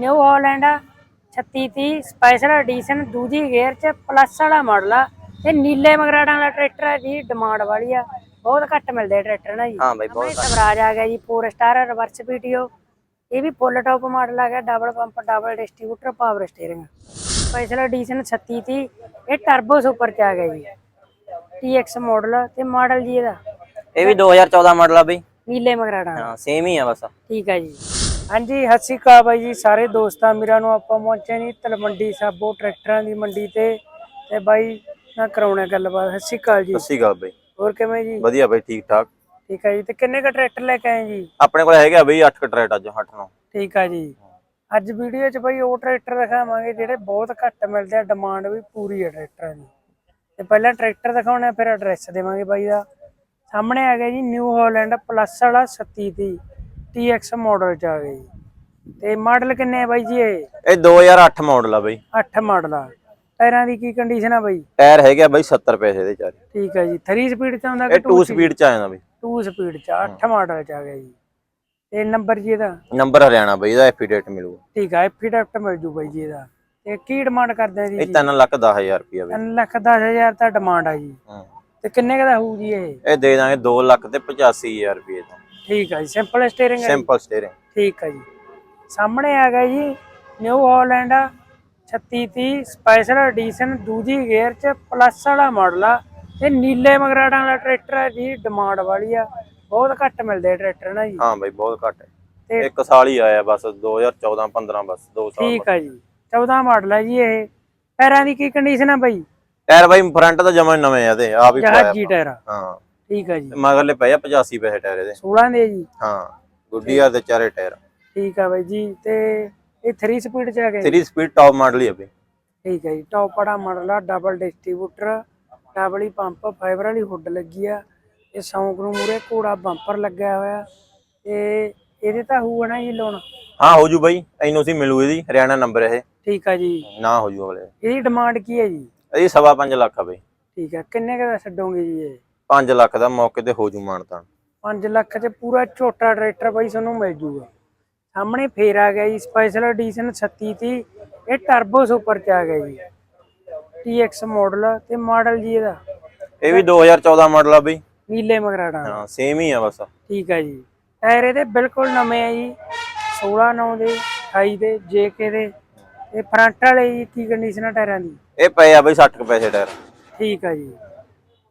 New Holland 3630 special edition ਦੂਜੀ gear ਚ plus ਵਾਲਾ ਮਾਡਲ ਆ। ਤੇ ਨੀਲੇ ਮਗਰਾੜਾਂ ਵਾਲਾ ਟਰੈਕਟਰ ਹੈ ਜੀ ਡਿਮਾਂਡ ਵਾਲੀ ਆ। ਬਹੁਤ ਘੱਟ ਮਿਲਦੇ ਟਰੈਕਟਰ ਨਾ ਜੀ। ਹਾਂ ਬਾਈ ਬਹੁਤ ਸਵਰਾਜ ਆ ਗਿਆ ਜੀ 4 ਸਟਾਰ ਰਿਵਰਸ ਪੀਟੀਓ ਇਹ ਵੀ ਫੁੱਲ ਟੌਪ ਮਾਡਲ ਆ ਗਿਆ double pump double distributor power steering special edition 3630 ਇਹ ਟਰਬੋ ਸੁਪਰ ਚ ਆ ਗਿਆ ਜੀ। TX ਮਾਡਲ ਤੇ ਮਾਡਲ ਜੀ ਇਹਦਾ। ਇਹ ਵੀ 2014 ਮਾਡਲ ਆ ਬਈ। ਨੀਲੇ ਮਗਰਾੜਾਂ ਹਾਂ ਸੇਮ ਹੀ ਆ ਬਸ। ਠੀਕ ਹੈ ਜੀ। ਹਾਂਜੀ ਸਤਿ ਸ਼੍ਰੀ ਅਕਾਲ ਬਾਈ ਜੀ ਸਾਰੇ ਦੋਸਤਾਂ ਵੀਰਾਂ ਨੂੰ ਆਪਾਂ ਪਹੁੰਚੇ ਨਹੀਂ ਤਲਮੰਡੀ ਸਾਬੋ ਟਰੈਕਟਰਾਂ ਦੀ ਮੰਡੀ ਤੇ ਤੇ ਬਾਈ ਨਾਲ ਕਰਾਉਣਾ ਗੱਲਬਾਤ। ਸਤਿ ਸ਼੍ਰੀ ਅਕਾਲ ਜੀ। ਸਤਿ ਸ਼੍ਰੀ ਅਕਾਲ ਬਈ। ਹੋਰ ਕਿਵੇਂ ਜੀ? ਵਧੀਆ ਬਈ ਠੀਕ ਠਾਕ। ਠੀਕ ਹੈ ਜੀ ਤੇ ਕਿੰਨੇ ਕ ਟਰੈਕਟਰ ਲੈ ਕੇ ਆਏ ਜੀ? ਆਪਣੇ ਕੋਲ ਹੈਗਾ ਬਈ 8 ਕਟਰੇਟ ਅੱਜ 8 9 ਠੀਕ ਆ ਜੀ। ਅੱਜ ਵੀਡੀਓ 'ਚ ਬਾਈ ਉਹ ਟਰੈਕਟਰ ਦਿਖਾਵਾਂਗੇ ਜਿਹੜੇ ਬਹੁਤ ਘੱਟ ਮਿਲਦੇ ਆ ਡਿਮਾਂਡ ਵੀ ਪੂਰੀ ਹੈ ਟਰੈਕਟਰਾਂ ਦੀ। ਤੇ ਪਹਿਲਾਂ ਟਰੈਕਟਰ ਦਿਖਾਉਣਾ ਫਿਰ ਐਡਰੈਸ ਦੇਵਾਂਗੇ ਬਾਈ ਦਾ। ਸਾਹਮਣੇ ਆ ਗਿਆ ਜੀ ਨਿਊ ਹਾਲੈਂਡ ਪਲੱਸ ਵਾਲਾ 3730 TX ਮਾਡਲ ਚ ਆ ਗਿਆ ਜੀ। ਤੇ ਮਾਡਲ ਕਿੰਨੇ ਆ ਬਾਈ ਜੀ ਇਹ? ਇਹ 2008 ਮਾਡਲ ਆ ਬਈ। 8 ਮਾਡਲ ਆ। ਟਾਇਰਾਂ ਦੀ ਕੀ ਕੰਡੀਸ਼ਨ ਆ ਬਾਈ? ਟਾਇਰ ਹੈਗੇ ਬਈ 70 ਪੈਸੇ ਦੇ ਚਾਰੇ। ਠੀਕ ਆ ਜੀ। 3 ਸਪੀਡ ਚ ਆਉਂਦਾ ਇਹ 2 ਸਪੀਡ ਚ ਆ ਜਾਂਦਾ ਬਈ। 2 ਸਪੀਡ ਚ 8 ਮਾਡਲ ਚ ਆ ਗਿਆ ਜੀ। ਤੇ ਨੰਬਰ ਜੀ ਇਹਦਾ? ਨੰਬਰ ਹਰਿਆਣਾ ਬਈ ਇਹਦਾ ਐਫੀਡੇਟ ਮਿਲੂਗਾ। ਠੀਕ ਆ ਐਫੀਡੈਪਟ ਮਿਲ ਜੂ ਬਾਈ ਜੀ ਇਹਦਾ। ਤੇ ਕੀ ਡਿਮਾਂਡ ਕਰਦੇ ਆ ਜੀ? ਇਹ 3 ਲੱਖ 10000 ਰੁਪਿਆ ਬਈ। 3 ਲੱਖ 10000 ਤਾਂ ਡਿਮਾਂਡ ਆ ਜੀ। ਹਾਂ। ਤੇ ਕਿੰਨੇ ਕੁ ਦਾ ਹੋਊ ਜੀ ਇਹ? ਇਹ ਦੇ ਦਾਂਗੇ 2 ਲੱਖ ਤੇ 85000 ਰੁਪਏ ਦਾ। ਠੀਕ ਆ ਜੀ ਸਿੰਪਲ ਸਟੀਅਰਿੰਗ ਹੈ। ਸਿੰਪਲ ਸਟੀਅਰਿੰਗ ਠੀਕ ਆ ਜੀ। ਸਾਹਮਣੇ ਆ ਗਿਆ ਜੀ ਨਿਊ ਹਾਲੈਂਡ 3630 ਸਪੈਸ਼ਲ ਐਡੀਸ਼ਨ ਦੂਜੀ ਗੇਅਰ ਚ ਪਲੱਸ ਵਾਲਾ ਮਾਡਲ ਆ। ਤੇ ਨੀਲੇ ਮਗਰਾੜਾਂ ਵਾਲਾ ਟਰੈਕਟਰ ਹੈ ਜੀ ਡਿਮਾਂਡ ਵਾਲੀ ਆ। ਬਹੁਤ ਘੱਟ ਮਿਲਦੇ ਟਰੈਕਟਰ ਨਾ ਜੀ। ਹਾਂ ਬਈ ਬਹੁਤ ਘੱਟ। ਹੈ ਇੱਕ ਸਾਲ ਹੀ ਆਇਆ ਬਸ 2014 15 ਬਸ 2 ਸਾਲ ਠੀਕ ਆ ਜੀ 14 ਮਾਡਲ ਹੈ ਜੀ ਇਹ। ਟਾਇਰਾਂ ਦੀ ਕੀ ਕੰਡੀਸ਼ਨ ਆ ਬਾਈ? ਟਾਇਰ ਬਈ ਫਰੰਟ ਤਾਂ ਜਮਾ ਨਵੇਂ ਆ ਤੇ ਆ ਵੀ ਜਹਾਜੀ ਟਾਇਰ। ਹਾਂ। ਠੀਕ ਆ ਜੀ। ਮਗਰਲੇ ਪਏ ਆ 85 ਪੈਸੇ ਟਾਇਰ ਇਹਦੇ। 16 ਦੇ ਜੀ। ਹਾਂ ਗੁੱਡੀਆ ਦੇ ਚਾਰੇ ਟਾਇਰ। ਠੀਕ ਆ ਬਾਈ ਜੀ ਤੇ ਇਹ 3 ਸਪੀਡ ਚ ਆ ਜੀ? 3 ਸਪੀਡ ਟੌਪ ਮਾਡਲ ਹੀ ਆ ਬਈ। ਠੀਕ ਹੈ ਜੀ ਟੌਪ ਵਾਲਾ ਮਾਡਲ ਆ ਡਬਲ ਡਿਸਟ੍ਰੀਬਿਊਟਰ ਡਬਲ ਹੀ ਪੰਪ ਫਾਈਬਰ ਵਾਲੀ ਹੁੱਡ ਲੱਗੀ ਆ। ਇਹ ਸੌਂਕ ਨੂੰ ਮੂਰੇ ਘੋੜਾ ਬੰਪਰ ਲੱਗਿਆ ਹੋਇਆ। ਤੇ ਇਹਦੇ ਤਾਂ ਹੋਊਗਾ ਨਾ ਜੀ ਲੋਨ ਹਾਂ ਹੋ ਜੂ ਬਈ ਇਹਨੂੰ ਸੀ ਮਿਲੂ ਇਹਦੀ ਹਰਿਆਣਾ ਨੰਬਰ ਇਹ। ਠੀਕ ਆ ਜੀ। ਨਾ ਹੋ ਜੂ ਅਗਲੇ। ਇਹਦੀ ਡਿਮਾਂਡ ਕੀ ਹੈ ਜੀ? ਇਹ ਸਵਾ ਪੰਜ ਲੱਖ ਆ ਬਈ। ਠੀਕ ਹੈ ਕਿੰਨੇ ਦਾ ਛੱਡੋਗੇ ਜੀ ਇਹ? 5 ਲੱਖ ਦਾ ਮੌਕੇ ਤੇ ਹੋ ਜੂ ਮਾਨਤਾ 5 ਲੱਖ ਚ ਪੂਰਾ ਝੋਟਾ ਟਰੈਕਟਰ ਬਾਈ ਤੁਹਾਨੂੰ ਮਿਲ ਜੂਗਾ। ਸਾਹਮਣੇ ਫੇਰ ਆ ਗਿਆ ਜੀ ਸਪੈਸ਼ਲ ਐਡੀਸ਼ਨ 3630 ਇਹ ਟਰਬੋ ਸੁਪਰ ਚ ਆ ਗਿਆ ਜੀ। TX ਮਾਡਲ ਤੇ ਮਾਡਲ ਜੀ ਇਹਦਾ। ਇਹ ਵੀ 2014 ਮਾਡਲ ਆ ਬਈ। ਨੀਲੇ ਮਗਰਾੜਾ। ਹਾਂ ਸੇਮ ਹੀ ਆ ਬਸ। ਠੀਕ ਹੈ ਜੀ। ਟਾਇਰ ਇਹਦੇ ਬਿਲਕੁਲ ਨਵੇਂ ਆ ਜੀ 16 9 ਦੇ 28 ਦੇ JK ਦੇ। ਇਹ ਫਰੰਟ ਵਾਲੇ ਜੀ ਕੀ ਕੰਡੀਸ਼ਨ ਆ ਟਾਇਰਾਂ ਦੀ? ਇਹ ਪਏ ਆ ਬਈ 60 ਕੁ ਪੈਸੇ ਟਾਇਰ। ਠੀਕ ਆ ਜੀ।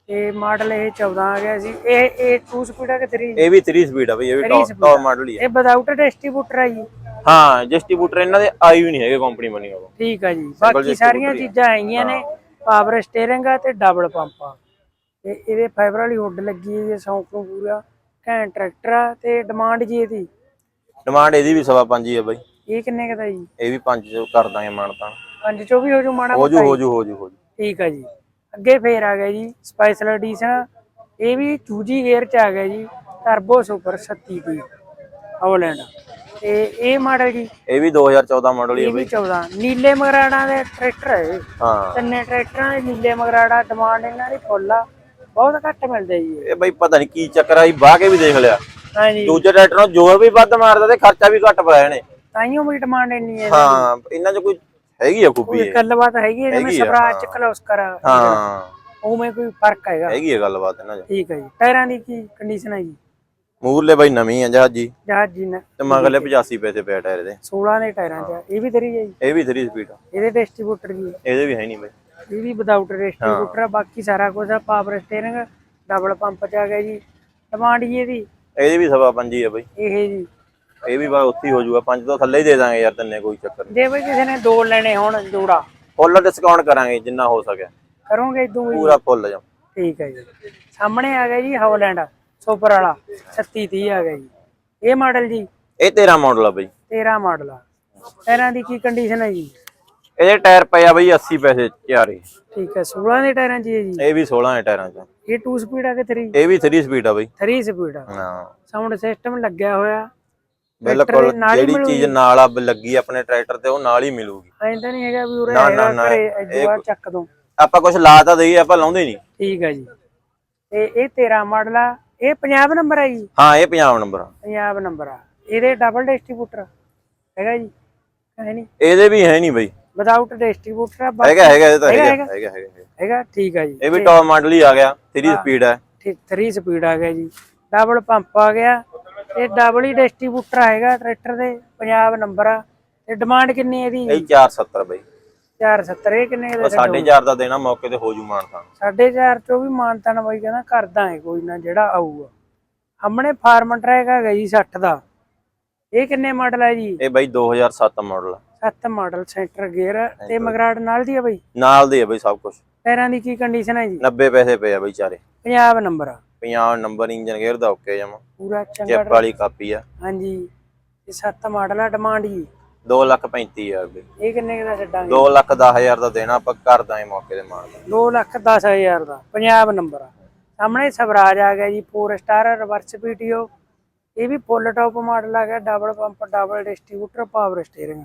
ਤੇ ਮਾਡਲ ਇਹ 14 ਆ ਗਿਆ ਸੀ ਇਹ ਇਹ 2 ਸਪੀਡ ਆ ਕਿ 3 ਇਹ ਵੀ 3 ਸਪੀਡ ਆ ਬਈ ਇਹ ਵੀ ਟੌਪ ਮਾਡਲ ਹੀ ਆ। ਇਹ ਵਿਦਆਊਟ ਡਿਸਟ੍ਰੀਬਿਊਟਰ ਆ ਜੀ। ਹਾਂ ਡਿਸਟ੍ਰੀਬਿਊਟਰ ਇਹਨਾਂ ਦੇ ਆਈ ਵੀ ਨਹੀਂ ਹੈਗੇ ਕੰਪਨੀ ਬਣੀ ਉਹ ਠੀਕ ਆ ਜੀ। ਬਾਕੀ ਸਾਰੀਆਂ ਚੀਜ਼ਾਂ ਹੈਗੀਆਂ ਨੇ ਪਾਵਰ ਸਟੀਅਰਿੰਗ ਆ ਤੇ ਡਬਲ ਪੰਪ ਆ। ਤੇ ਇਹਦੇ ਫਾਈਬਰ ਵਾਲੀ ਹੁੱਡ ਲੱਗੀ ਹੈ ਜੀ ਸੌਂਕ ਨੂੰ ਪੂਰਾ। ਘੈਂਟ ਟਰੈਕਟਰ ਆ ਤੇ ਡਿਮਾਂਡ ਜੀ ਇਹਦੀ। ਡਿਮਾਂਡ ਇਹਦੀ ਵੀ ਸਵਾ ਪੰਜ ਹੀ ਆ ਬਈ। ਇਹ ਕਿੰਨੇ ਕੁ ਦਾ ਜੀ? ਇਹ ਵੀ ਪੰਜ ਚ ਕਰ ਦਾਂਗੇ ਮਾਨਤਾ ਪੰਜ ਚੋਂ ਵੀ ਹੋ ਜੂ ਹੋ ਮੋਟਾ ਹੋ ਜੂ ਹੋ ਜੂ ਹੋ ਜੂ। ਠੀਕ ਆ ਜੀ। ਅੱਗੇ ਫੇਰ ਆ ਗਿਆ ਜੀ ਸਪੈਸ਼ਲ ਐਡੀਸ਼ਨ ਇਹ ਵੀ ਚੂਜੀ ਗੇਅਰ ਚ ਆ ਗਿਆ ਜੀ ਟਰਬੋ ਸੁਪਰ 37 ਦੀ ਹਾਲੈਂਡ ਤੇ ਇਹ ਮਾਡਲ ਜੀ? ਇਹ ਵੀ 2014 ਮਾਡਲ ਹੀ ਇਹ ਵੀ ਬਈ। 14 ਨੀਲੇ ਮਗਰਾੜਾਂ ਦੇ ਟਰੈਕਟਰ ਹੈ ਇਹ। ਹਾਂ। ਤਿੰਨੇ ਟਰੈਕਟਰਾਂ ਦੇ ਨੀਲੇ ਮਗਰਾੜਾ ਡਿਮਾਂਡ ਇਹਨਾਂ ਦੀ ਫੁੱਲ ਆ। ਬਹੁਤ ਘੱਟ ਮਿਲਦੇ ਜੀ ਇਹ। ਇਹ ਬਈ ਪਤਾ ਨਹੀਂ ਕੀ ਚੱਕਰ ਆਈ ਬਾਹ ਕੇ ਵੀ ਦੇਖ ਲਿਆ। ਹਾਂਜੀ ਦੂਜੇ ਟਰੈਕਟਰ ਨੂੰ ਜ਼ੋਰ ਵੀ ਵੱਧ ਮਾਰਦਾ ਤੇ ਖਰਚਾ ਵੀ ਘੱਟ ਪਾਇਆ ਨੇ ਤਾਈਓ ਵੀ ਡਿਮਾਂਡ ਇੰਨੀ ਹੈ ਹਾਂ ਇਹਨਾਂ 'ਚ ਕੋਈ ਹੈਗੀ ਆ ਕੋਈ ਇਹ? ਗੱਲਬਾਤ ਹੈਗੀ ਹੈ ਜਿਵੇਂ ਹੈਗੀ ਆ, ਸਵਰਾਜ ਚ ਕਲੋਸਕਰ ਹਾਂ। ਉਵੇਂ ਕੋਈ ਫ਼ਰਕ ਹੈਗਾ? ਹੈਗੀ ਆ ਗੱਲਬਾਤ ਇਹਨਾਂ 'ਚ। ਠੀਕ ਹੈ ਜੀ। ਟਾਇਰਾਂ ਦੀ ਕੀ ਕੰਡੀਸ਼ਨ ਹੈ ਜੀ ਮੂਰਲੇ ਬਈ ਨਵੀਂ ਆ ਜਹਾਜੀ। ਜਹਾਜ਼ ਜੀ ਨੇ ਤੇ ਮਗਰਲੇ 85 ਪੈਸੇ ਪਿਆ ਟਾਇਰ ਦੇ 16 ਦੇ ਟਾਇਰਾਂ ਚ ਆ। ਇਹ ਵੀ ਤੇਰੀ ਹੈ ਜੀ? ਇਹ ਵੀ 3 ਸਪੀਡ ਇਹਦੇ ਡਿਸਟ੍ਰੀਬਿਊਟਰ ਜੀ ਇਹਦੇ ਵੀ ਹੈ ਨਹੀਂ ਬਈ। ਇਹ ਵੀ ਵਿਦਆਊਟ ਡਿਸਟ੍ਰੀਬਿਊਟਰ ਆ। ਬਾਕੀ ਸਾਰਾ ਕੁਝ ਆ ਪਾਵਰ ਸਟੀਅਰਿੰਗ ਡਬਲ ਪੰਪ ਚ ਆ ਗਿਆ ਜੀ। ਡਿਮਾਂਡ ਜੀ ਇਹਦੀ? ਇਹਦੇ ਵੀ ਸਵਾ ਪੰਜ ਹੀ ਆ ਬਈ। ਇਹ ਜੀ। ਇਹ ਵੀ ਬਾ ਉੱਥੇ ਹੀ ਹੋ ਜਾਊਗਾ। ਪੰਜ ਤੋਂ ਥੱਲੇ ਹੀ ਦੇ ਦਾਂਗੇ ਯਾਰ ਤੰਨੇ ਕੋਈ ਚੱਕਰ ਨਹੀਂ ਜੇ ਬਈ ਕਿਸੇ ਨੇ ਦੋ ਲੈਣੇ ਹੋਣ ਜੋੜਾ। ਫੁੱਲ ਡਿਸਕਾਊਂਟ ਕਰਾਂਗੇ ਜਿੰਨਾ ਹੋ ਸਕਿਆ। ਕਰੋਗੇ ਇਦੋਂ ਵੀ। ਪੂਰਾ ਫੁੱਲ ਜਾ ਠੀਕ ਹੈ ਜੀ। ਸਾਹਮਣੇ ਆ ਗਿਆ ਜੀ ਹੌਲੈਂਡ ਸੁਪਰ ਵਾਲਾ। 3630 ਆ ਗਿਆ ਜੀ। ਇਹ ਮਾਡਲ ਜੀ? ਇਹ 13 ਮਾਡਲ ਆ ਬਈ। 13 ਮਾਡਲ ਆ। ਟਾਇਰਾਂ ਦੀ ਕੀ ਕੰਡੀਸ਼ਨ ਹੈ ਜੀ? ਇਹਦੇ ਟਾਇਰ ਪਏ ਆ ਬਈ 80 ਪੈਸੇ ਚਾਰੇ। ਠੀਕ ਹੈ 16 ਦੇ ਟਾਇਰਾਂ ਹੈ ਜੀ? ਇਹ ਵੀ 16 ਹੈ ਟਾਇਰਾਂ 'ਚ ਇਹ 2 ਸਪੀਡ ਆ ਕਿ 3 ਇਹ ਵੀ 3 ਸਪੀਡ ਆ ਬਈ। 3 ਸਪੀਡ ਆ। ਹਾਂ। ਸਾਊਂਡ ਸਿਸਟਮ ਲੱਗਿਆ ਹੋਇਆ। ਬਿਲਕੁਲ ਜਿਹੜੀ ਚੀਜ਼ ਨਾਲ ਆ ਲੱਗੀ ਆਪਣੇ ਟਰੈਕਟਰ ਤੇ ਉਹ ਨਾਲ ਹੀ ਮਿਲੂਗੀ। ਐਂ ਤਾਂ ਨਹੀਂ ਹੈਗਾ ਵੀ ਉਰੇ ਨਾ, ਹੈਗਾ ਨਾ, ਘਰੇ ਇਹ- ਐਜੂਆ ਚੱਕ ਦੋ। ਆਪਾਂ ਕੁਝ ਲਾ ਤਾਂ ਦਈਏ ਆਪਾਂ ਲਾਉਂਦੇ ਨਹੀਂ। ਠੀਕ ਹੈ ਜੀ। ਤੇ ਇਹ 13 ਮਾਡਲ ਆ ਇਹ ਪੰਜਾਬ ਨੰਬਰ ਆ ਜੀ? ਹਾਂ ਇਹ 50 ਨੰਬਰ ਆ। ਪੰਜਾਬ ਨੰਬਰ ਆ। ਇਹਦੇ ਡਬਲ ਡਿਸਟ੍ਰੀਬਿਊਟਰ ਹੈਗਾ ਜੀ? ਹੈ ਨਹੀਂ? ਇਹਦੇ ਵੀ ਹੈ ਨਹੀਂ ਬਈ। ਵਿਦਆਊਟ ਡਿਸਟ੍ਰੀਬਿਊਟਰ ਆ ਹੈਗਾ ਹੈਗਾ ਇਹ ਤਾਂ ਹੈਗਾ, ਹੈਗਾ ਹੈਗਾ। ਠੀਕ ਆ ਜੀ। ਇਹ ਵੀ ਟੌਪ ਮਾਡਲ ਹੀ ਆ ਗਿਆ 3 ਸਪੀਡ ਹੈ 3 ਸਪੀਡ ਆ ਗਿਆ ਜੀ। ਡਬਲ ਪੰਪ ਆ ਗਿਆ। ਇਹ ਡਬਲ ਹੀ ਡਿਸਟ੍ਰੀਬਿਊਟਰ ਆਏਗਾ ਟਰੈਕਟਰ ਦੇ ਪੰਜਾਬ ਨੰਬਰ ਆ। ਤੇ ਡਿਮਾਂਡ ਕਿੰਨੀ ਹੈ ਇਹਦੀ? ਇਹ 470 ਬਈ। 470 ਇਹ ਕਿੰਨੇ ਦਾ ਬਸ 4.5 ਦਾ ਦੇਣਾ ਮੌਕੇ ਤੇ ਹੋ ਜੂ ਮਾਨਤਾ 4.5 ਚੋਂ ਵੀ ਮਾਨਤਾ ਨਾ ਬਾਈ ਕਹਿੰਦਾ ਕਰਦਾ ਹੈ ਕੋਈ ਨਾ ਜਿਹੜਾ ਆਊਗਾ। ਹਮਣੇ ਫਾਰਮ ਟਰੈਕ ਹੈਗਾ ਜੀ 60 ਦਾ। ਇਹ ਕਿੰਨੇ ਮਾਡਲ ਹੈ ਜੀ? ਇਹ ਬਈ 2007 ਮਾਡਲ 7 ਮਾਡਲ ਸੈਂਟਰ ਗੇਅਰ ਤੇ ਮਗਰਾੜ ਨਾਲ ਦੀ ਆ ਬਾਈ? ਨਾਲ ਦੇ ਆ ਬਈ ਸਭ ਕੁਝ ਟਾਇਰਾਂ ਦੀ ਕੀ ਕੰਡੀਸ਼ਨ ਹੈ ਜੀ? 90 ਪੈਸੇ ਪਏ ਆ ਬਈ ਚਾਰੇ। ਪੰਜਾਬ ਨੰਬਰ ਆ। 50 ਨੰਬਰ ਇੰਜਨ ਗੇਅਰ ਦਾ ਓਕੇ ਜਮਾ। ਪੂਰਾ ਚੰਗਾ ਚੈਪ ਵਾਲੀ ਕਾਪੀ ਆ। ਹਾਂਜੀ। ਇਹ 7 ਮਾਡਲ ਆ ਡਿਮਾਂਡ ਜੀ। 2 ਲੱਖ 35000 ਬਈ ਇਹ ਕਿੰਨੇ ਦਾ ਛੱਡਾਂਗੇ? 2 ਲੱਖ 10000 ਦਾ ਦੇਣਾ ਆਪਾਂ ਕਰ ਦਾਂਗੇ ਮੌਕੇ ਤੇ ਮਾਰਦਾ 2 ਲੱਖ 10000 ਦਾ ਪੰਜਾਬ ਨੰਬਰ ਆ। ਸਾਹਮਣੇ ਸਵਰਾਜ ਆ ਗਿਆ ਜੀ 4 ਸਟਾਰ ਰਿਵਰਸ ਪੀਟੀਓ ਇਹ ਵੀ ਫੁੱਲ ਟੌਪ ਮਾਡਲ ਆ ਗਿਆ double pump double distributor power steering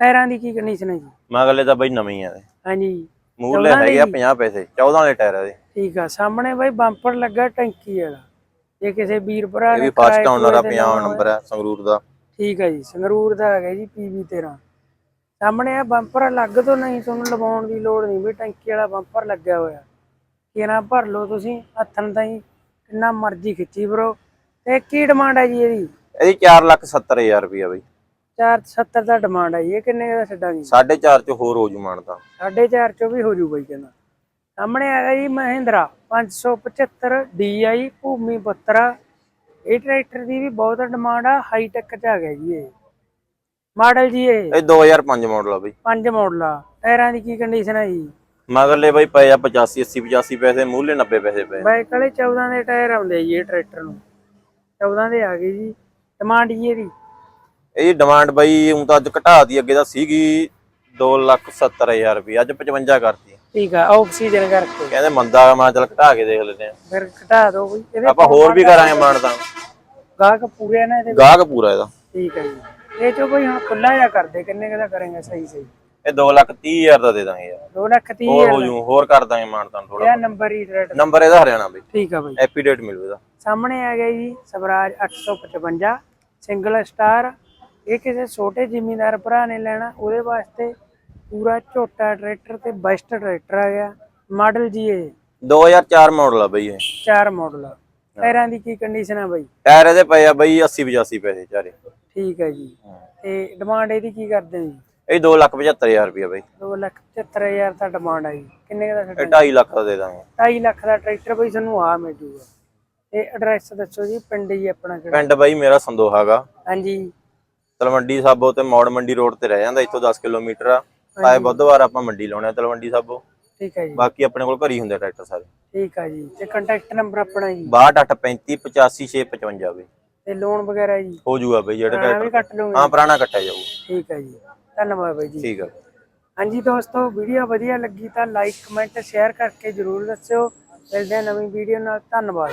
ਟਾਇਰਾਂ ਦੀ ਕੀ ਕੰਡੀਸ਼ਨ ਹੈ ਜੀ? ਮਗਲੇ ਤਾਂ ਬਈ ਨਵੀਂ ਆ ਹਾਂਜੀ। ਮੂਲੇ ਹੈਗੇ ਆ 50 ਪੈਸੇ 14 ਵਾਲੇ ਟਾਇਰ ਆ ਇਹਦੇ। ਠੀਕ ਆ ਸਾਹਮਣੇ ਬਾਈ ਬੰਪਰ ਲੱਗਾ ਟੈਂਕੀ ਵਾਲਾ। ਜੇ ਕਿਸੇ ਵੀਰ ਭਰਾ ਇਹ ਨੇ ਵੀ ਫਸਟ ਓਨਰ ਆ ਕੂਏ ਤੇ 50 ਲਾਉਣਾ ਨੰਬਰ ਆ ਸੰਗਰੂਰ ਦਾ। ਠੀਕ ਹੈ ਜੀ ਸੰਗਰੂਰ ਦਾ ਹੈਗਾ ਜੀ ਪੀਵੀ 13 ਸਾਹਮਣੇ ਆ ਬੰਪਰ ਅਲੱਗ ਤੋਂ ਨਹੀਂ ਤੁਹਾਨੂੰ ਲਵਾਉਣ ਦੀ ਲੋੜ ਨਹੀਂ ਵੀ ਟੈਂਕੀ ਵਾਲਾ ਬੰਪਰ ਲੱਗਿਆ ਹੋਇਆ। ਕਿਹਨਾਂ ਭਰ ਲਓ ਤੁਸੀਂ ਹੱਥਨ ਤਾਈ ਕਿੰਨਾ ਮਰਜ਼ੀ ਖਿੱਚੀ ਬਰੋ ਤੇ ਕੀ ਡਿਮਾਂਡ ਹੈ ਜੀ ਇਹਦੀ? ਇਹਦੀ 4 ਲੱਖ 70000 ਰੁਪਇਆ ਬਈ। 470 ਦਾ ਡਿਮਾਂਡ ਹੈ ਜੀ ਇਹ ਕਿੰਨੇ ਦਾ ਛੱਡਾਂਗੇ 4.5 ਚ ਹੋਰ ਹੋ ਜੂ ਮਾਨਤਾ। 4.5 ਚੋਂ ਵੀ ਹੋ ਜੂ ਬਾਈ ਕਹਿੰਦਾ। ਸਾਹਮਣੇ ਹੈਗਾ ਜੀ ਮਹਿੰਦਰਾ 575 DI ਭੂਮੀ ਪੁੱਤਰਾ। ਇਹ ਟਰੈਕਟਰ ਦੀ ਵੀ ਬਹੁਤ ਡਿਮਾਂਡ ਆ ਹਾਈ ਟੈਕ ਚ ਆ ਗਿਆ ਜੀ ਇਹ। ਮਾਡਲ ਜੀ ਇਹ। ਇਹ 2005 ਮਾਡਲ ਆ ਬਈ। ਪੰਜ ਮਾਡਲ ਆ। ਟਾਇਰਾਂ ਦੀ ਕੀ ਕੰਡੀਸ਼ਨ ਹੈ ਜੀ? ਮਗਰਲੇ ਬਈ ਪਏ ਆ 85 80 85 ਪੈਸੇ ਮੂਲੇ 90 ਪੈਸੇ ਪਏ। ਬਾਈਕ ਵਾਲੇ 14 ਦੇ ਟਾਇਰ ਆਉਂਦੇ ਜੀ ਇਹ ਟਰੈਕਟਰ ਨੂੰ। 14 ਦੇ ਆ ਗਏ ਜੀ। ਡਿਮਾਂਡ ਜੀ ਇਹਦੀ। ਇਹਦੀ ਡਿਮਾਂਡ ਬਈ ਹੁਣ ਤਾਂ ਅੱਜ ਘਟਾ ਦੀ ਅੱਗੇ ਤਾਂ ਸੀਗੀ 2 ਲੱਖ 70000 ਰੁਪਏ ਅੱਜ 55 ਕਰਤੀ। ਠੀਕ ਆ ਆਕਸੀਜਨ ਕਰਕੇ। ਕਹਿੰਦੇ ਮੰਦਾ ਆ, ਮੈਂ ਚਲ ਘਟਾ ਕੇ ਦੇਖ ਲੈਂਦੇ ਆ। ਫਿਰ ਘਟਾ ਦਿਓ ਬਈ ਇਹਦੇ ਆਪਾਂ ਹੋਰ ਵੀ ਕਰਾਂਗੇ ਮਾਨਤਾ। ਗਾਹਕ ਪੂਰੇ ਆ ਨਾ ਇਹਦੇ ਗਾਹਕ ਪੂਰਾ ਇਹਦਾ। ਠੀਕ ਹੈ ਜੀ। ਇਹ ਚੋਂ ਬਈ ਹੁਣ ਖੁੱਲਾ ਜਿਹਾ ਕਰਦੇ ਕਿੰਨੇ ਕੁ ਦਾ ਕਰਾਂਗੇ ਸਹੀ ਸਹੀ? ਇਹ 2 ਲੱਖ 30000 ਦਾ ਦੇ ਦਾਂਗੇ ਯਾਰ। 2 ਲੱਖ 30 ਹੋਰ ਹੋ ਜੂ ਹੋਰ ਕਰ ਦਾਂਗੇ ਮਾਨਤਾ ਥੋੜਾ ਇਹ ਨੰਬਰ ਹੀ ਰੇਟ ਨੰਬਰ ਇਹਦਾ ਹਰਿਆਣਾ ਬਈ। ਠੀਕ ਆ ਬਈ। ਐਪੀਡੇਟ ਮਿਲੂ ਇਹਦਾ। ਸਾਹਮਣੇ ਆ ਗਿਆ ਜੀ ਸਵਰਾਜ 855 ਸਿੰਗਲ ਸਟਾਰ ਇਹ ਕਿਸੇ ਛੋਟੇ ਜ਼ਿਮੀਂਦਾਰ ਭਰਾ ਨੇ ਲੈਣਾ ਉਹਦੇ ਵਾਸਤੇ ਪੂਰਾ ਝੋਟਾ ਟਰੈਕਟਰ ਤੇ ਬੈਸਟ ਟਰੈਕਟਰ ਆ ਗਿਆ ਮਾਡਲ ਜੀ ਇਹ। 2004 ਮਾਡਲ ਆ ਬਈ ਇਹ। ਚਾਰ ਮਾਡਲ ਆ। ਟਾਇਰਾਂ ਦੀ ਕੀ ਕੰਡੀਸ਼ਨ ਆ ਬਈ? ਟਾਇਰ ਇਹਦੇ ਪਏ ਆ ਬਈ 80 85 ਪੈਸੇ ਚਾਰੇ। ਠੀਕ ਹੈ ਜੀ। ਤੇ ਡਿਮਾਂਡ ਇਹਦੀ ਕੀ ਕਰਦੇ ਨੇ ਜੀ? ਇਹ 2 ਲੱਖ 75000 ਰੁਪਏ ਬਈ। 2 ਲੱਖ 75000 ਦਾ ਡਿਮਾਂਡ ਆ ਜੀ। ਕਿੰਨੇ ਕੁ ਦਾ ਇਹ ਛੱਡਾਂਗੇ 2.5 ਲੱਖ ਦਾ ਦੇ ਦਾਂਗੇ। 2.5 ਲੱਖ ਦਾ ਟਰੈਕਟਰ ਬਈ ਤੁਹਾਨੂੰ ਆ ਮਿਲ ਜੂਗਾ ਤੇ ਐਡਰੈਸ ਦੱਸੋ ਜੀ ਪਿੰਡ ਜੀ ਆਪਣਾ ਕਿਹੜਾ? ਪਿੰਡ ਬਈ ਮੇਰਾ ਸੰਦੋਹਾਗਾ। ਹਾਂਜੀ। ਤਲਵੰਡੀ ਸਾਬੋ ਤੇ ਮੌੜ ਮੰਡੀ ਰੋਡ ਤੇ ਰਹਿ ਜਾਂਦਾ ਇੱਥੋਂ 10 ਕਿਲੋਮੀਟਰ ਆ। ਆਏ ਬੁੱਧਵਾਰ ਆਪਾਂ ਮੰਡੀ ਲਾਉਣੇ ਆ ਤਲਵੰਡੀ ਸਾਬੋ। ਠੀਕ ਹੈ ਜੀ। ਬਾਕੀ ਆਪਣੇ ਕੋਲ ਘਰ ਹੀ ਹੁੰਦੇ ਟਰੈਕਟਰ ਸਾਰੇ। ਠੀਕ ਆ ਜੀ। ਤੇ ਕੰਟੈਕਟ ਨੰਬਰ ਆਪਣਾ ਜੀ। 6235 85655 ਬਈ। ਤੇ ਲੋਨ ਵਗੈਰਾ ਜੀ। ਹੋ ਜੂਗਾ ਬਈ ਜਿਹੜੇ ਟਰੈਕਟਰ ਹਾਂ ਪੁਰਾਣਾ ਕੱਟਿਆ ਜਾਊ ਠੀਕ ਹੈ ਜੀ। ਧੰਨਵਾਦ ਬਾਈ ਜੀ। ਠੀਕ ਆ। ਹਾਂਜੀ ਦੋਸਤੋ ਵੀਡੀਓ ਵਧੀਆ ਲੱਗੀ ਤਾਂ ਲਾਈਕ ਕਮੈਂਟ ਸ਼ੇਅਰ ਕਰਕੇ ਜਰੂਰ ਦੱਸਿਓ। ਮਿਲਦੇ ਹਾਂ ਨਵੀਂ ਵੀਡੀਓ ਨਾਲ। ਧੰਨਵਾਦ।